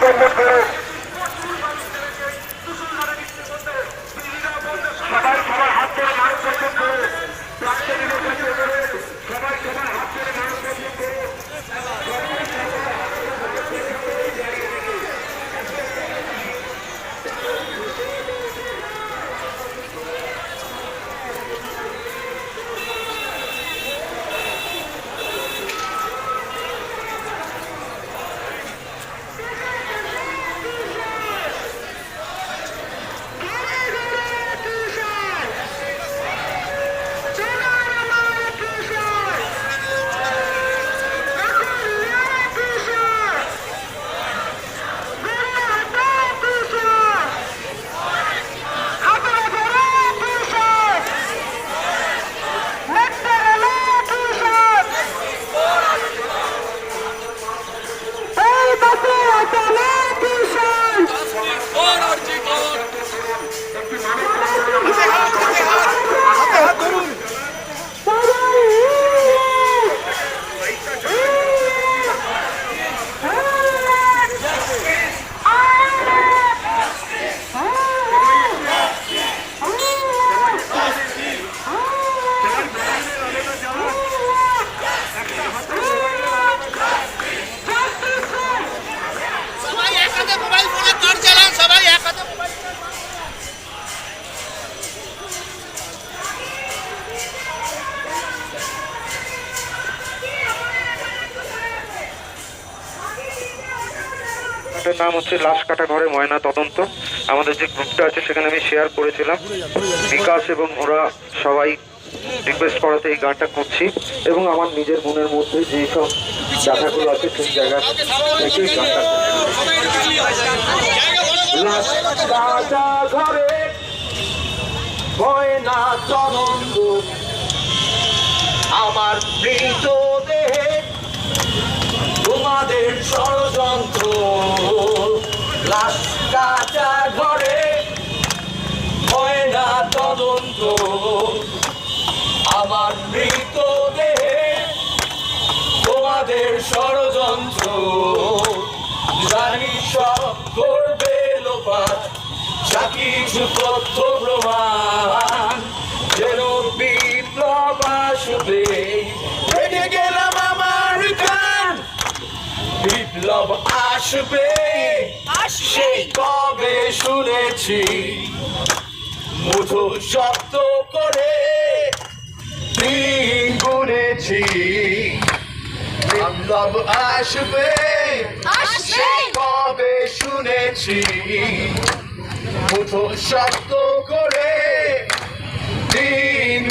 Pérez. নাম হচ্ছে লাশ কাটা ঘরে ময়না তদন্ত। আমাদের যে গ্রুপটা আছে, সেখানে আমি শেয়ার করেছিলাম। বিকাশ এবং ওরা সবাই রিকোয়েস্ট করাতে এই গানটা করছি। এবং আমার নিজের মনের মধ্যে যে সব ব্যথাগুলো আছে, সেই জায়গা থেকে গানটা ময়না আমার মৃত দেহে তোমাদের ষড়যন্ত্র তদন্ত আমার মৃত দেহে তোমাদের ষড়যন্ত্র। জানি সব করবে লোপাত যা কিছু তথ্য প্রমাণ। যেন বিপ্লব আসবে। হেঁটে গেলাম আমার গান বিপ্লব আসবে। সেই কবে শুনেছি। মুঠো শব্দ করে তিন গুনেছি বিপ্লব আসবে আসবে। কবে শুনেছি মুঠো শব্দ করে গুনেছি